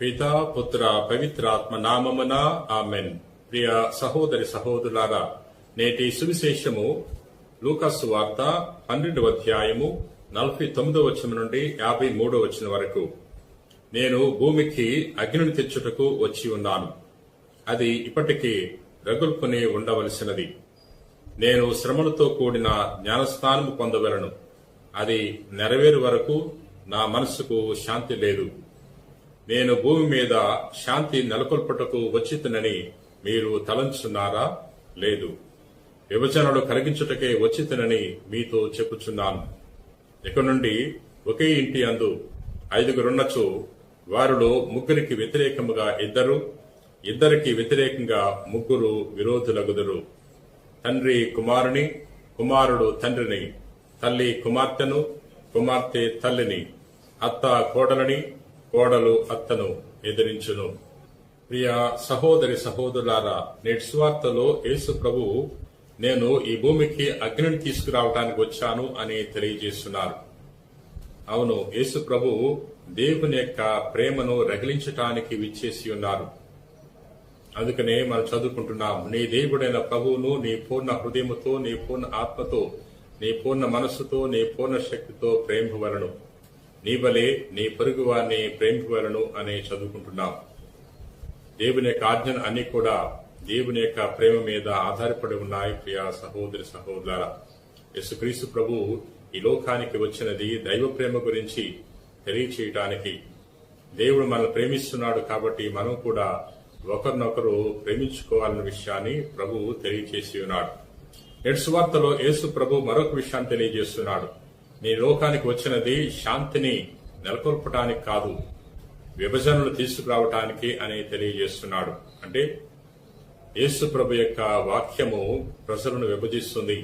పితా పుత్ర పవిత్రాత్మ నామమున ఆమెన్. ప్రియ సహోదరి సహోదరులారా నేటి సువిశేషము లూకస్సు వార్త పన్నెండవ అధ్యాయము నలభై తొమ్మిదవ వచనం నుండి యాభై మూడో వచనం వరకు. నేను భూమికి అగ్నిని తెచ్చుటకు వచ్చి ఉన్నాను. అది ఇప్పటికీ రగుల్కొని ఉండవలసినది. నేను శ్రమలతో కూడిన జ్ఞానస్థానము పొందవలను. అది నెరవేరు వరకు నా మనస్సుకు శాంతి లేదు. నేను భూమి మీద శాంతి నెలకొల్పటకు వచ్చితనని మీరు తలంచున్నారా లేదు. విభజనలు కలిగించుటకే వచ్చితనని మీతో చెప్పుచున్నాను. ఇక నుండి ఒకే ఇంటి అందు ఐదుగురున్నచో వారిలో ముగ్గురికి వ్యతిరేకముగా ఇద్దరు ఇద్దరికి వ్యతిరేకంగా ముగ్గురు విరోధులగుదురు. తండ్రి కుమారుని కుమారుడు తండ్రిని తల్లి కుమార్తెను కుమార్తె తల్లిని అత్త కోడలని కోడలు అత్తను ఎదిరించును. ప్రియ సహోదరి సహోదరులారా నేటి సువార్తలో యేసు ప్రభు నేను ఈ భూమికి అగ్నిని తీసుకురావడానికి వచ్చాను అని తెలియజేస్తున్నారు. అవును యేసు ప్రభు దేవుని యొక్క ప్రేమను రగిలించటానికి విచ్చేసి ఉన్నారు. అందుకనే మనం చదువుకుంటున్నాం నీ దేవుడైన ప్రభువును నీ పూర్ణ హృదయముతో నీ పూర్ణ ఆత్మతో నీ పూర్ణ మనస్సుతో నీ పూర్ణ శక్తితో ప్రేమివలను నీ బలే నీ పొరుగు వారిని ప్రేమివలను అని చదువుకుంటున్నాం. దేవుని యొక్క ఆజ్ఞలు అన్ని కూడా దేవుని యొక్క ప్రేమ మీద ఆధారపడి ఉన్నాయి ప్రియ సహోదరి సహోదర యేసుక్రీస్తు ప్రభు ఈ లోకానికి వచ్చినది దైవ ప్రేమ గురించి తెలియచేయటానికి. దేవుడు మనల్ని ప్రేమిస్తున్నాడు కాబట్టి మనం కూడా ఒకరినొకరు ప్రేమించుకోవాలన్న విషయాన్ని ప్రభు తెలియచేసి ఉన్నాడు. నేడు సువార్తలో యేసు ప్రభు మరొక విషయాన్ని తెలియజేస్తున్నాడు. నీ లోకానికి వచ్చినది శాంతిని నెలకొల్పటానికి కాదు విభజనలు తీసుకురావటానికి అని తెలియజేస్తున్నాడు. అంటే యేసు ప్రభు యొక్క వాక్యము ప్రజలను విభజిస్తుంది.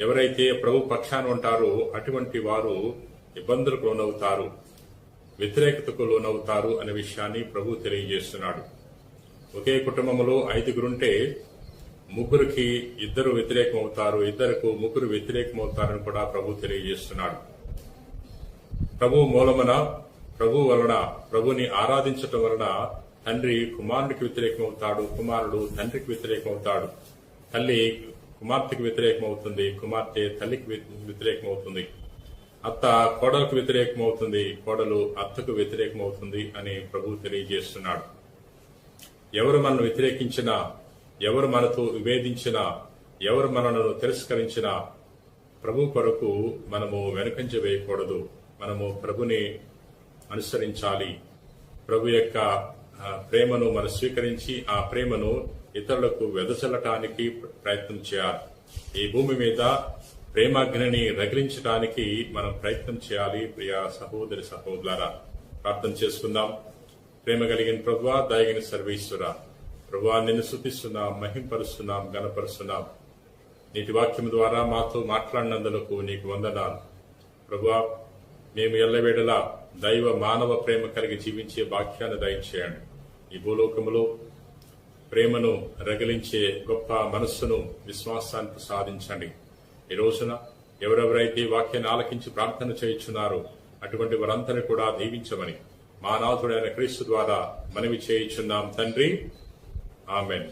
ఎవరైతే ప్రభు పక్షాన ఉంటారో అటువంటి వారు ఇబ్బందులకు లోనవుతారు వ్యతిరేకతకు లోనవుతారు అనే విషయాన్ని ప్రభు తెలియజేస్తున్నాడు. ఒకే కుటుంబంలో ఐదుగురుంటే ముగ్గురికి ఇద్దరు వ్యతిరేకం అవుతారు ముగ్గురు వ్యతిరేకం అవుతారని కూడా ప్రభు తెలియజేస్తున్నాడు. ప్రభు మూలమున ప్రభు వలన ప్రభుని ఆరాధించటం వలన తండ్రి కుమారుడికి వ్యతిరేకం అవుతాడు కుమారుడు తండ్రికి వ్యతిరేకం అవుతాడు తల్లి కుమార్తెకి వ్యతిరేకమవుతుంది కుమార్తె తల్లికి వ్యతిరేకం అవుతుంది అత్త కోడలకు వ్యతిరేకమవుతుంది కోడలు అత్తకు వ్యతిరేకమవుతుంది అని ప్రభు తెలియజేస్తున్నాడు. ఎవరు మనను వ్యతిరేకించినా ఎవరు మనతో విభేదించినా ఎవరు మనను తిరస్కరించినా ప్రభు కొరకు మనము వెనుకంజ వేయకూడదు. మనము ప్రభుని అనుసరించాలి. ప్రభు యొక్క ప్రేమను మనం స్వీకరించి ఆ ప్రేమను ఇతరులకు వెదజల్లటానికి ప్రయత్నం చేయాలి. ఈ భూమి మీద ప్రేమాగ్నిని రగిలించడానికి మనం ప్రయత్నం చేయాలి. ప్రియ సహోదరి సహోదర ప్రార్థన చేసుకుందాం. ప్రేమ కలిగిన ప్రభువా దయగిన సర్వేశ్వర ప్రభా నిన్ను శుద్ధిస్తున్నాం మహింపరుస్తున్నాం గణపరుస్తున్నాం నీటి వాక్యం ద్వారా మాతో మాట్లాడినందులకు నీకు వందనాలు. ప్రభువా మేము ఎల్లవేడలా దైవ మానవ ప్రేమ కలిగి జీవించే వాక్యాన్ని దయచేయండి. ఈ భూలోకములో ప్రేమను రగిలించే గొప్ప మనస్సును విశ్వాసానికి సాధించండి. ఈ రోజున ఎవరెవరైతే ఈ వాక్యాన్ని ఆలకించి ప్రార్థన చేయించున్నారో అటువంటి వారందరినీ కూడా దీవించమని మా క్రీస్తు ద్వారా మనవి చేయించున్నాం. తండ్రి ఆమెన్